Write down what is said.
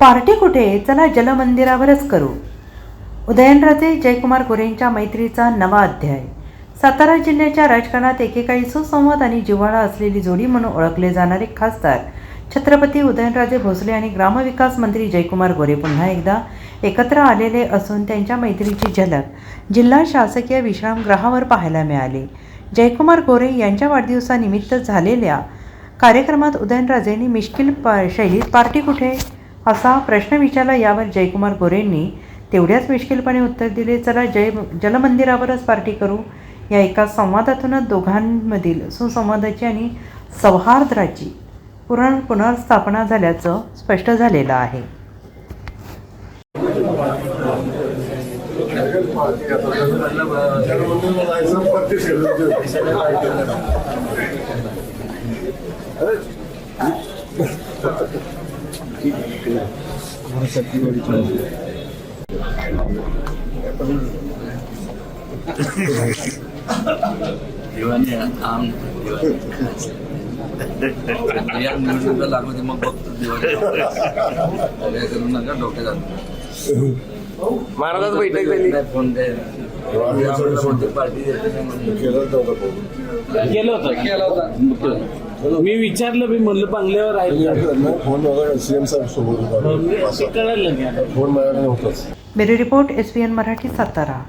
Party कुठे? चला जलमंदिरावरच करू. उदयनराजे जयकुमार गोरेंच्या मैत्रीचा नवा अध्याय. सातारा जिल्ह्याच्या राजकारणात एकेकाळी सुसंवाद आणि जिव्हाळा असलेली जोडी म्हणून ओळखले जाणारे खासदार छत्रपती उदयनराजे भोसले आणि ग्रामविकास मंत्री जयकुमार गोरे पुन्हा एकदा एकत्र आलेले असून त्यांच्या मैत्रीची झलक जिल्हा शासकीय विश्रामगृहावर पाहायला मिळाली. जयकुमार गोरे यांच्या वाढदिवसानिमित्त झालेल्या कार्यक्रमात उदयनराजेंनी मिश्किल पा शैलीत पार्टी कुठे? असा प्रश्न विचारला यावर जयकुमार गोरेंनी तेवढ्याच मिश्किलपणे उत्तर दिले चला जय जलमंदिरावरच पार्टी करू या एका संवादातूनच दोघांमधील सुसंवादाची आणि सौहार्दाची पुनर् पुनर्स्थापना झाल्याचं स्पष्ट झालेलं आहे. दिवाणी आम या लागू दे मग बघतो काय करू नका डोके महाराजात बैठक झाली. फोन दे. आम्हाला कोणती पार्टी. केलं होतं. केलं होतं. मी विचारलं मी म्हणलं बंगल्यावर आहे? फोन वगैरे सीएम साहेब सोबत ते कळलं फोन माझ्याकडे होताच bureau report S P N Marathi Satara.